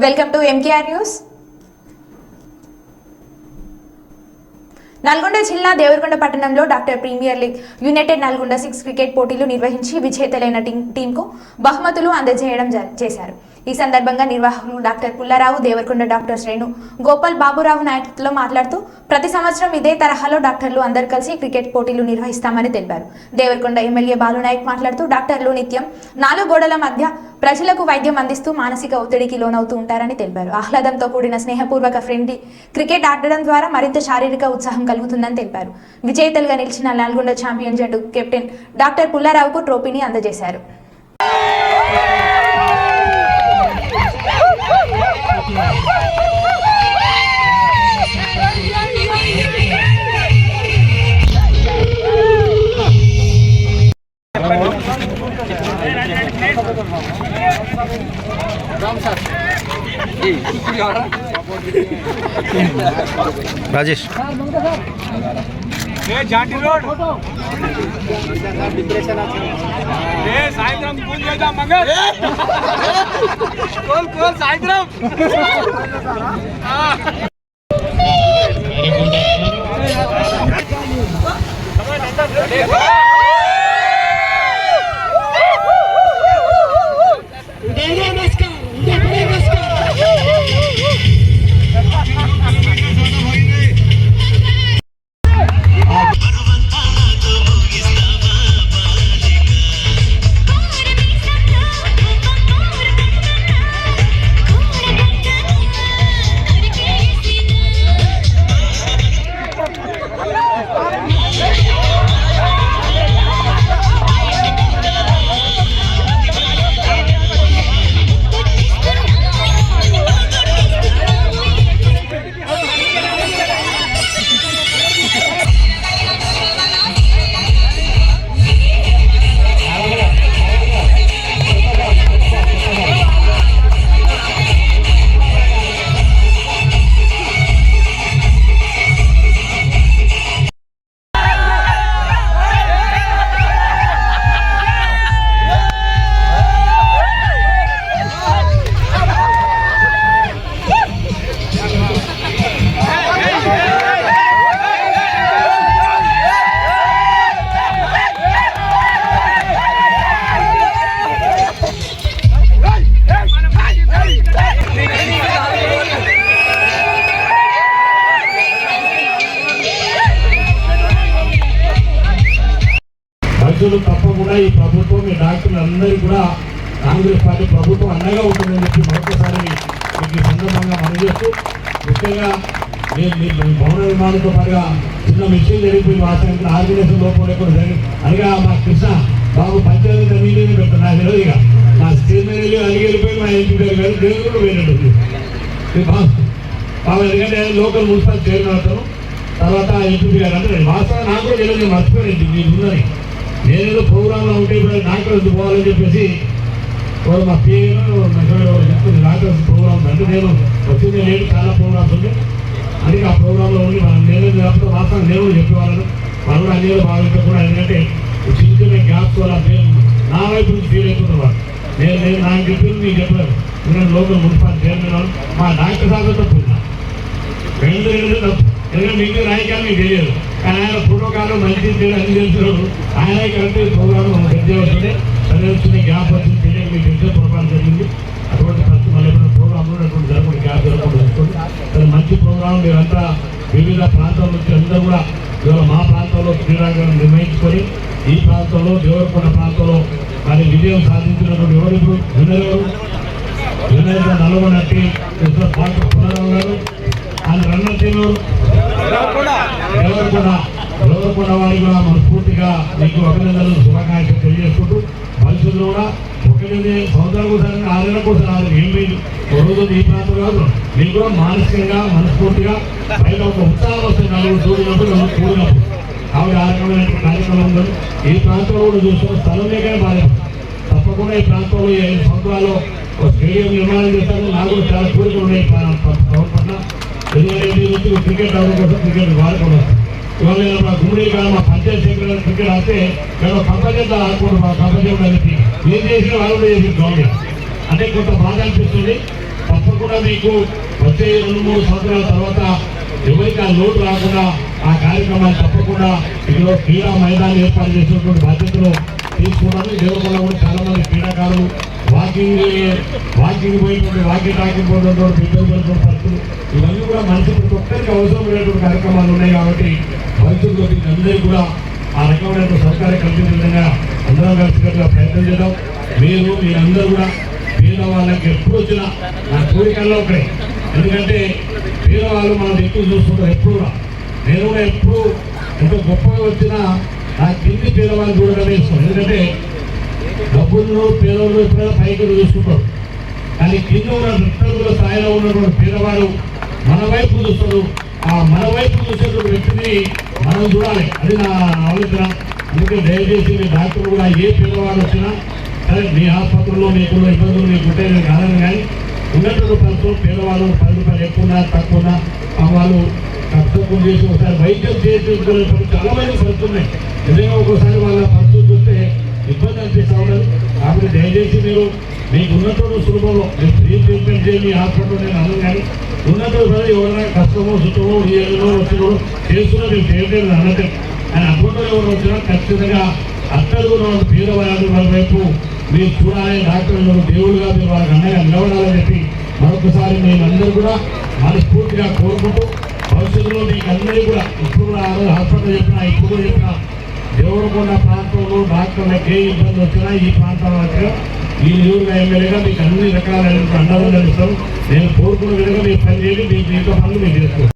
Welcome to MKR news Nalgonda జిల్లా దేవరకొండ పట్టణంలో doctor premier league united Nalgonda six cricket పోటీలు నిర్వహించి విజేతలైన టీం టీంకు బహుమతులు అందజేయడం జ- చేశారు. ఈ సందర్భంగా నిర్వాహకులు డాక్టర్ పుల్లారావు దేవరకొండ డాక్టర్ శ్రేణు గోపాల్ బాబురావు నాయకత్వంలో మాట్లాడుతూ ప్రతి సంవత్సరం ఇదే తరహాలో డాక్టర్లు అందరు కలిసి క్రికెట్ పోటీలు నిర్వహిస్తామని తెలిపారు. దేవరకొండ ఎమ్మెల్యే బాలునాయక్ మాట్లాడుతూ డాక్టర్లు నిత్యం నాలుగు గోడల మధ్య ప్రజలకు వైద్యం అందిస్తూ మానసిక ఒత్తిడికి లోనవుతూ ఉంటారని తెలిపారు. ఆహ్లాదంతో కూడిన స్నేహపూర్వక ఫ్రెండ్లీ క్రికెట్ ఆడడం ద్వారా మరింత శారీరక ఉత్సాహం కలుగుతుందని తెలిపారు. విజేతలుగా నిలిచిన నల్గొండ ఛాంపియన్ జట్టు కెప్టెన్ డాక్టర్ పుల్లారావుకు ట్రోఫీని అందజేశారు. రాజేష్ ఏ జాంటి రోడ్ ఏ సాయంత్రం కూల్ చేద్దాం మంగళ కోల్ కోల్ సాయంత్రం ప్రజలు తప్పకుండా ఈ ప్రభుత్వం ఈ డాక్టర్లు అందరూ కూడా కాంగ్రెస్ పార్టీ ప్రభుత్వం అండగా ఉంటుందని చెప్పి మరొకసారి మీకు ఈ సందర్భంగా మనం చేస్తూ ముఖ్యంగా నేను మీ భవన నిర్మాణంతో పాటుగా చిన్న మిషన్ జరిగిపోయింది. వాస్తవానికి ఆర్గనైజేషన్ లోపల కూడా జరిగింది అనగా మా కృష్ణ బాబు పంచాయతీ మీటింగ్ పెడతాను నాకు తెలియదు ఇక. మా చైర్మన్ వెళ్ళి అడిగి వెళ్ళిపోయి మా ఇంటి గారు గారు దేవుడు కూడా పోయినట్టు బాబు ఎందుకంటే లోకల్ మున్సిపల్ చైర్మన్ అవుతాను తర్వాత ఎంపీ గారు అంటే వాస్తవం నాకు కూడా తెలియదు నేను మీరు ఉన్నది. ఏదో ప్రోగ్రాంలో ఉంటే ఇప్పుడు డాక్టర్స్ పోవాలని చెప్పేసి వారు మా పిఏను చెప్తుంది డాక్టర్స్ ప్రోగ్రామ్స్ అంటే నేను వచ్చింది లేదు చాలా ప్రోగ్రామ్స్ ఉంది అందుకే ఆ ప్రోగ్రాంలో ఉండి మనం నేను లేకపోతే వాస్తవం నేను చెప్పేవాళ్ళను. వాళ్ళు కూడా అన్ని బాగా కూడా ఎందుకంటే చిన్న చిన్న గ్యాప్స్ వల్ల నేను నా వైపు నుంచి ఫీల్ అవుతున్నారు నేను నేను నాకు చెప్పింది మీకు చెప్పలేదు. నేను లోకల్ మున్సిపాలిటీ చైర్మన్ మా డాక్టర్ సార్ తప్పు. రెండు రెండు తప్పు. ఎందుకంటే మిగిలిన రాజకీయాలు మీకు తెలియదు కానీ ఆయన ప్రోటోకాల్ మంచి చెడు అన్ని తెలుసున్నాడు ఆయన కరెక్ట్ ప్రోగ్రామ్ మనం సెట్ చేయవలసిందే గ్యాప్ వచ్చింది. తెలియక మీకు తెలిసే పొరపాటు జరిగింది. అటువంటి పరిస్థితి మళ్ళీ ఎప్పుడైనా ప్రోగ్రాంలో అటువంటి జరగకుండా గ్యాప్ జరగకుండా చూసుకోండి. మంచి ప్రోగ్రాం మీరంతా వివిధ ప్రాంతాల నుంచి అందరూ కూడా ఇవాళ మా ప్రాంతంలో క్రీడాంగణం నిర్వహించుకొని ఈ ప్రాంతంలో దేవరకొండ ప్రాంతంలో మరి విజయం సాధించినటువంటి ఎవరు ఇప్పుడు? విన్నర్ ఎవరు? వినయ్ నల్గొండ పునరావు గారు ఆయన రన్నర్ టీం ఎవరు కూడా ఎవరు కూడా వారికి కూడా మనస్ఫూర్తిగా మీకు అభినందనలు శుభాకాంక్షలు తెలియజేసుకుంటూ భవిష్యత్తులో కూడా ఒకటి సంవత్సరాల కోసం ఆరేళ్ళ కోసం ఆరు ఏం లేదు. ఒక రోజు ఈ ప్రాంతం కాదు. మీకు కూడా మానసికంగా మనస్ఫూర్తిగా బయట ఒక ఉత్సాహం వస్తుంది నలుగురు చూడినప్పుడు నలుగురు కూడినప్పుడు కాబట్టి ఆ రకమైన కార్యక్రమం ఈ ప్రాంతంలో కూడా చూసుకున్న స్థలం లేకనే బాధ తప్పకుండా ఈ ప్రాంతంలో ఈ ఐదు సంవత్సరాలు ఒక స్టేడియం నిర్మాణం చేస్తాను నాకు చాలా కోరికలు ఉన్నాయి పట్ల. ఎందుకంటే క్రికెట్ ఆడడం కోసం క్రికెట్ వాడుకోవడం ఇవాళ నేను మా గుమ్మడి కానీ మా పంచాయతీ సెక్రటరీ క్రికెట్ ఆడితే నేను కంపల్సరీ ఆడుకుంటాను మా కంపల్సరీ కలిపి ఏం చేసిన వాళ్ళు చేసిన గవర్నమెంట్. అంటే కొంత బాధ అనిపిస్తుంది. తప్పకుండా మీకు వచ్చే రెండు మూడు సంవత్సరాల తర్వాత ఎవరికి ఆ లోటు రాకుండా ఆ కార్యక్రమాన్ని తప్పకుండా ఇందులో క్రీడా మైదానం ఏర్పాటు చేసినటువంటి బాధ్యతలు తీసుకున్నాను దేవకొండ కూడా చాలా మంది క్రీడాకారులు వాకింగ్ వాకింగ్ పోయినటువంటి వాకింగ్ టాకింగ్ పోయినటువంటి ఇబ్బంది పడుతున్న పరిస్థితులు ఇవన్నీ కూడా మనిషి ప్రతి ఒక్కరికి అవసరమైనటువంటి కార్యక్రమాలు ఉన్నాయి కాబట్టి భవిష్యత్తులో మీకు అందరికీ కూడా ఆ రకమైన సహకారం కల్పించే విధంగా అందరం కలిసికట్టుగా ప్రయత్నం చేద్దాం. మీరు మీరందరూ కూడా పేదవాళ్ళకి ఎప్పుడు వచ్చినా నా కోరికల్లో ఒకటే. ఎందుకంటే పేదవాళ్ళు మనం ఎక్కువ చూస్తుంటారు ఎప్పుడు కూడా. నేను కూడా ఎప్పుడు ఎంత గొప్పగా వచ్చినా ఆ కింది పేదవాళ్ళు చూడడమే ఇష్టం. ఎందుకంటే డబ్బులు పేదవాళ్ళు ఎప్పుడైనా పైకి చూసుకుంటారు కానీ కింద ఉన్న వృత్తుల స్థాయిలో ఉన్నటువంటి పేదవాడు మన వైపు చూస్తాడు. ఆ మన వైపు చూసేటువంటి వ్యక్తిని మనం చూడాలి. అది నా ఆలోచన. అందుకే దయచేసి మీ డాక్టర్ కూడా ఏ పేదవాడు వచ్చినా సరే మీ ఆసుపత్రిలో మీకు ఇబ్బందులు మీకు ఉంటే నేను కాదని కానీ ఉన్నటువంటి ప్రభుత్వం పేదవాళ్ళు పది రూపాయలు ఎక్కువ తక్కువ వాళ్ళు కష్టం చేసి ఒకసారి వైద్యం చేసి చాలా మంది పరిస్థితులు నిజంగా ఒక్కోసారి వాళ్ళ పరిస్థితి చూస్తే ఇబ్బంది అనిపిస్తా ఉండదు కాబట్టి దయచేసి మీరు మీకు ఉన్నటువంటి సులభంలో మీరు ఫ్రీ ట్రీట్మెంట్ చేయండి మీ హాస్పిటల్లో నేను అన్నం కానీ ఉన్నటువంటి ప్రజలు ఎవరైనా కష్టమో సుఖమో ఏదో వచ్చినో చేస్తున్నా మీరు చేయలేదు అన్నది అని అప్పుడు ఎవరు వచ్చినా ఖచ్చితంగా అత్తరుగున ఉన్న వాళ్ళ వైపు మీరు చూడాలి డాక్టర్లు దేవుడుగా మీరు వాళ్ళకి అన్నగా నిలబడాలని చెప్పి మరొకసారి మేమందరూ కూడా మనస్ఫూర్తిగా కోరుకుంటూ భవిష్యత్తులో మీకు అందరికీ కూడా ఇప్పుడు కూడా ఆ రోజు హాస్పిటల్ చెప్పినా ఇప్పుడు కూడా చెప్పినా దేవరకొండ ప్రాంతంలో డాక్టర్లకు ఏ ఇబ్బంది వచ్చినా ఈ ప్రాంతంలో ఈ నియోజక ఎమ్మెల్యేగా మీకు అన్ని రకాలైన అండగా నడుస్తాం నేను కోరుకున్న విధంగా మీరు పని చేయండి మీకు మిగతా పనులు మీరు చేసుకోండి.